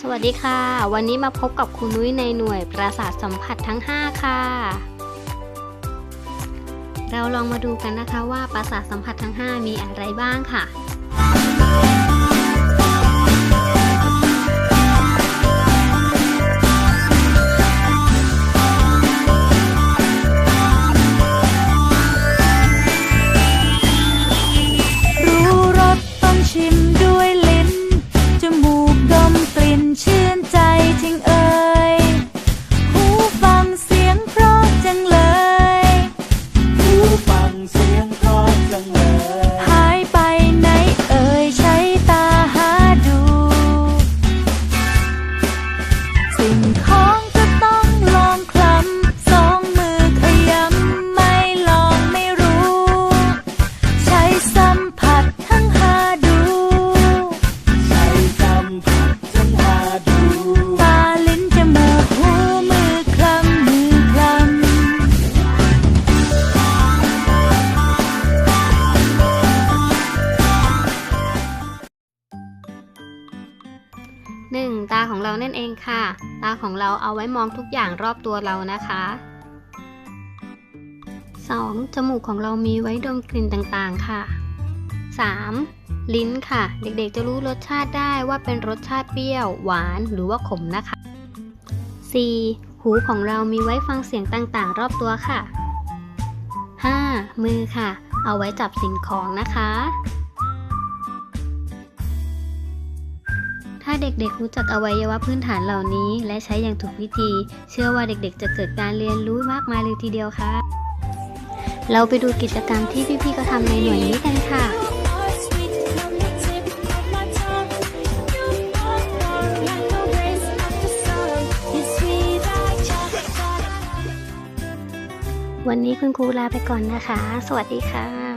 สวัสดีค่ะ วันนี้มาพบกับครูนุ้ยในหน่วยประสาทสัมผัสทั้ง 5 ค่ะ เราลองมาดูกันนะคะว่าประสาทสัมผัสทั้ง 5 มีอะไรบ้างค่ะ สิ่ง 1. ตาของเรานั่นเองค่ะ ตาของเราเอาไว้มองทุกอย่างรอบตัวเรานะคะ 2. จมูกของเรามีไว้ดมกลิ่นต่างๆค่ะ 3. ลิ้นค่ะ เด็กๆจะรู้รสชาติได้ว่าเป็นรสชาติเปรี้ยว หวานหรือว่าขมนะคะ 4. หูของเรามีไว้ฟังเสียงต่างๆ รอบตัวค่ะ 5. มือค่ะ เอาไว้จับสิ่งของนะคะ ถ้าเด็กๆรู้จักอวัยวะพื้นฐานเหล่านี้ และใช้อย่างถูกวิธี เชื่อว่าเด็กๆ จะเกิดการเรียนรู้มากมายเลยทีเดียวค่ะ เราไปดูกิจกรรมที่พี่ๆเขาทำในหน่วยนี้กันค่ะวันนี้คุณครูลาไปก่อนนะคะ สวัสดีค่ะ